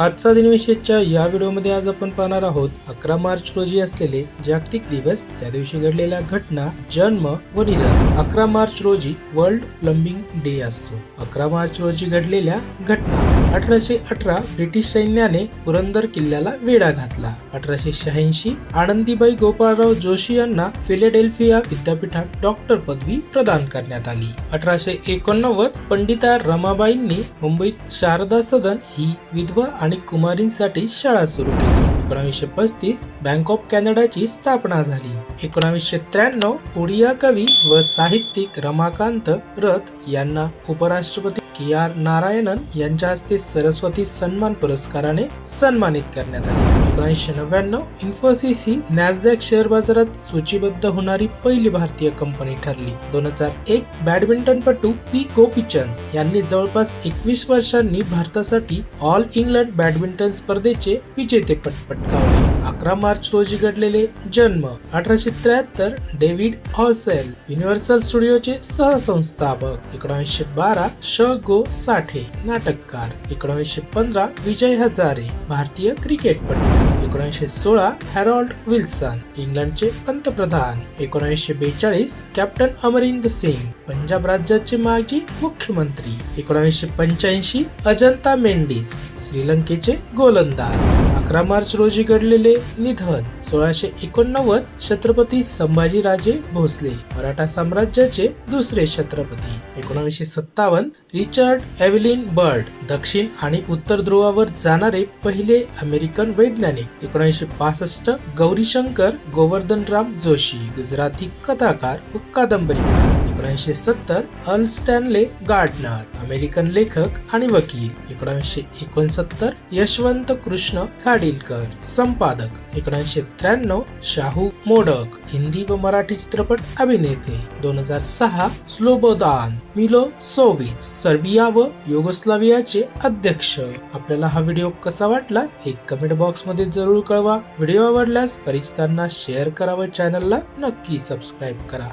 आजचा दिनविशेषच्या या व्हिडिओमध्ये आज आपण पाहणार आहोत अकरा मार्च रोजी असलेले जागतिक दिवस त्या दिवशी घडलेल्या घटना जन्म व निधन. अकरा मार्च रोजी वर्ल्ड प्लंबिंग डे असतो. अकरा मार्च रोजी घडलेल्या घटना. अठराशे अठरा ब्रिटिश सैन्याने पुरंदर किल्ल्याला वेढा घातला. अठराशे शहाऐंशी आनंदीबाई गोपाळराव जोशी यांना फिलेडेल्फिया विद्यापीठात डॉक्टर पदवी प्रदान करण्यात आली. अठराशे एकोणनव्वद पंडिता रमाबाईंनी मुंबईत शारदा सदन ही विधवा आणि कुमारींसाठी शाळा सुरू केली. एकोणावीसशे पस्तीस बँक ऑफ कॅनडाची स्थापना झाली. एकोणावीसशे त्र्याण्णव ओडिया कवी व साहित्यिक रमाकांत रथ यांना उपराष्ट्रपती के आर नारायणन यांच्या हस्ते सरस्वती सन्मान पुरस्काराने सन्मानित करण्यात आले. एकोणीसशे नव्याण्णव इन्फोसिस ही नॅसडॅक शेअर बाजारात सूचीबद्ध होणारी पहिली भारतीय कंपनी ठरली. दोन हजार एक बॅडमिंटनपटू पी. गोपीचंद यांनी जवळपास एकवीस वर्षांनी भारतासाठी ऑल इंग्लंड बॅडमिंटन स्पर्धेचे विजेतेपद पटकावले. अकरा मार्च रोजी घडलेले जन्म अठराशे त्र्याहत्तर डेव्हिड हॉलसेल युनिव्हर्सल स्टुडिओचे सहसंस्थापक. एकोणीसशे बारा श गो साठे नाटककार. एकोणीसशे पंधरा विजय हजारे भारतीय क्रिकेटपटू. एकोणीसशे सोळा हॅरॉल्ड विल्सन इंग्लंडचे पंतप्रधान. एकोणीसशे बेचाळीस कॅप्टन अमरिंद सिंग पंजाब राज्याचे माजी मुख्यमंत्री. एकोणीसशे पंच्याऐंशी अजंता मेंडिस श्रीलंकेचे गोलंदाज. अकरा मार्च रोजी घडलेले निधन सोळाशे एकोणनव्वद छत्रपती संभाजीराजे भोसले मराठा साम्राज्याचे दुसरे छत्रपती. एकोणीसशे सत्तावन्न रिचर्ड एव्हलिन बर्ड दक्षिण आणि उत्तर ध्रुवावर जाणारे पहिले अमेरिकन वैज्ञानिक. एकोणीसशे पासष्ट गौरीशंकर गोवर्धनराम जोशी गुजराती कथाकार व कादंबरीकार. एकोणीसशे सत्तर अल स्टॅनले गार्डनर अमेरिकन लेखक आणि वकील. एकोणीसशे एकोणसत्तर यशवंत कृष्ण खाडीलकर संपादक. एकोणीसशे त्र्याण्णव शाहू मोडक हिंदी व मराठी चित्रपट अभिनेते. दोन हजार सहा स्लोबोदान मिलो सोविच सर्बिया व युगोस्लावियाचे अध्यक्ष. आपल्याला हा व्हिडिओ कसा वाटला हे कमेंट बॉक्समध्ये जरूर कळवा. व्हिडिओ आवडल्यास परिचितांना शेअर करा व चॅनलला नक्की सबस्क्राईब करा.